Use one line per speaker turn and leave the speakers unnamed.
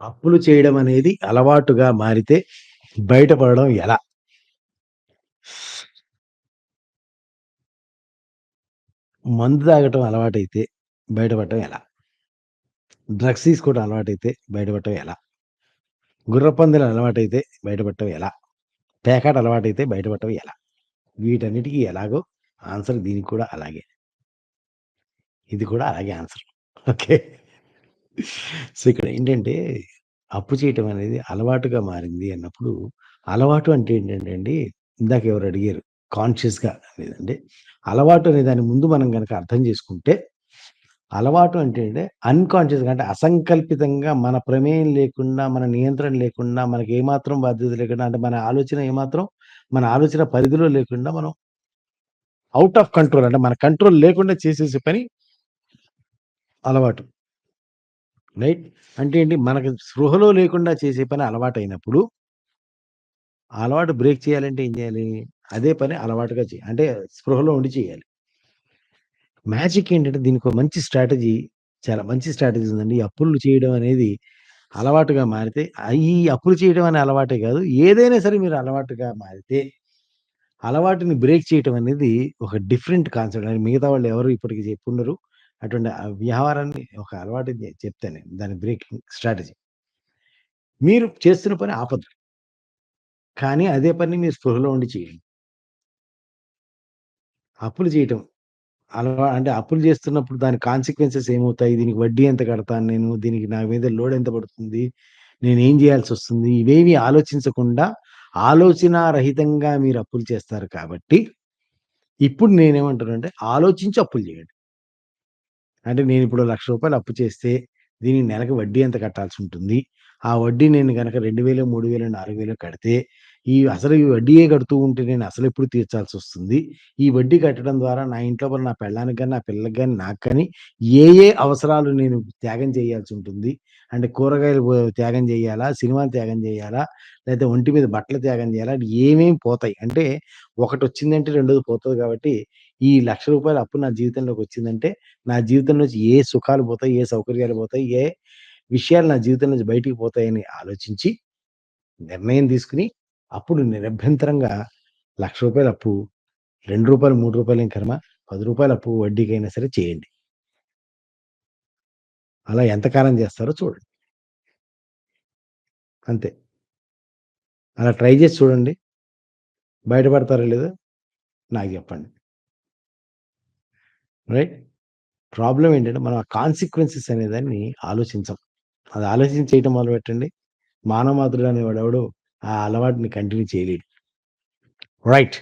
అప్పులు చేయడం అనేది అలవాటుగా మారితే బయటపడడం ఎలా? మందు తాగటం అలవాటైతే బయటపడటం ఎలా? డ్రగ్స్ తీసుకోవడం అలవాటైతే బయటపడటం ఎలా? గుర్రపందాలు అలవాటైతే బయటపడటం ఎలా? పేకాట అలవాటైతే బయటపడటం ఎలా? వీటన్నిటికీ ఎలాగో ఆన్సర్ దీనికి కూడా అలాగే. ఇది కూడా అలాగే ఆన్సర్. ఓకే. సో, ఇక్కడ ఏంటంటే అప్పు చేయటం అనేది అలవాటుగా మారింది అన్నప్పుడు, అలవాటు అంటే ఏంటంటే అండి, ఇందాక ఎవరు అడిగారు కాన్షియస్‌గా లేదంటే అలవాటు అనే దాని ముందు మనం కనుక అర్థం చేసుకుంటే, అలవాటు అంటే అంటే అన్‌కాన్షియస్‌గా అంటే అసంకల్పితంగా మన ప్రమేయం లేకుండా, మన నియంత్రణ లేకుండా, మనకి ఏమాత్రం బాధ్యత లేకుండా అంటే మన ఆలోచన ఏమాత్రం మన ఆలోచన పరిధిలో లేకుండా మనం అవుట్ ఆఫ్ కంట్రోల్ అంటే మన కంట్రోల్ లేకుండా చేసేసే పని అలవాటు. రైట్. అంటే ఏంటి మనకు స్పృహలో లేకుండా చేసే పని అలవాటు అయినప్పుడు అలవాటు బ్రేక్ చేయాలంటే ఏం చేయాలి? అదే పని అలవాటుగా చేయాలి. అంటే స్పృహలో ఉండి చేయాలి. మ్యాజిక్ ఏంటంటే దీనికో మంచి స్ట్రాటజీ చాలా మంచి స్ట్రాటజీ ఉందండి. అప్పులు చేయడం అనేది అలవాటుగా మారితే ఈ అప్పులు చేయడం అనే అలవాటే కాదు. ఏదైనా సరే మీరు అలవాటుగా మారితే, అలవాటుని బ్రేక్ చేయటం అనేది ఒక డిఫరెంట్ కాన్సెప్ట్. అని మిగతా వాళ్ళు ఎవరు ఇప్పటికీ చెప్పుండరు. అటువంటి వ్యవహారాన్ని ఒక అలవాటు చెప్తాను దాని బ్రేకింగ్ స్ట్రాటజీ. మీరు చేస్తున్న పని ఆపద్దు కానీ అదే పని మీరు స్పృహలో ఉండి చేయండి. అప్పులు చేయటం. అలవా అంటే అప్పులు చేస్తున్నప్పుడు దాని కాన్సిక్వెన్సెస్ ఏమవుతాయి? దీనికి వడ్డీ ఎంత కడతాను నేను? దీనికి నా మీద లోడ్ ఎంత పడుతుంది? నేను ఏం చేయాల్సి వస్తుంది ఇవేమీ ఆలోచించకుండా ఆలోచనారహితంగా మీరు అప్పులు చేస్తారు కాబట్టి, ఇప్పుడు నేనేమంటానంటే ఆలోచించి అప్పులు చేయండి. అంటే నేను ఇప్పుడు లక్ష రూపాయలు అప్పు చేస్తే, దీనికి నెలకి వడ్డీ ఎంత కట్టాల్సుంటుంది? ఆ వడ్డీ నేను కనుక రెండు వేలు మూడు వేలు నాలుగు వేలు కడితే, ఈ అసలు ఈ వడ్డీయే కడుతూ ఉంటే నేను అసలు ఎప్పుడు తీర్చాల్సి వస్తుంది ఈ వడ్డీ కట్టడం ద్వారా నా ఇంట్లో నా పెళ్ళానికి కానీ నా పిల్లలకి కానీ నాకు కానీ ఏ ఏ అవసరాలు నేను త్యాగం చేయాల్సి ఉంటుంది అంటే కూరగాయలు త్యాగం చేయాలా? సినిమాలు త్యాగం చేయాలా? లేకపోతే ఒంటి మీద బట్టలు త్యాగం చేయాలా? ఏమేమి పోతాయి? అంటే ఒకటి వచ్చిందంటే రెండోది పోతుంది కాబట్టి, ఈ లక్ష రూపాయలు అప్పు నా జీవితంలోకి వచ్చిందంటే నా జీవితం నుంచి ఏ సుఖాలు పోతాయి? ఏ సౌకర్యాలు పోతాయి? ఏ విషయాలు నా జీవితం నుంచి బయటికి పోతాయని ఆలోచించి, నిర్ణయం తీసుకుని అప్పుడు నిరభ్యంతరంగా లక్ష రూపాయల అప్పు రెండు రూపాయలు మూడు రూపాయలు కర్మ. పది రూపాయల అప్పు వడ్డీకైనా సరే చేయండి. అలా ఎంతకాలం చేస్తారో చూడండి. అంతే. అలా ట్రై చేసి చూడండి. బయటపడతారో లేదో నాకు చెప్పండి. రైట్. ప్రాబ్లం ఏంటంటే మనం ఆ కాన్సిక్వెన్సెస్ అనేదాన్ని ఆలోచించం. అది ఆలోచించి చేయటం మొదలుపెట్టండి. మానవ మాతృడు అనేవాడు ఎవడు ఆ అలవాటుని కంటిన్యూ చేయలేడు. రైట్.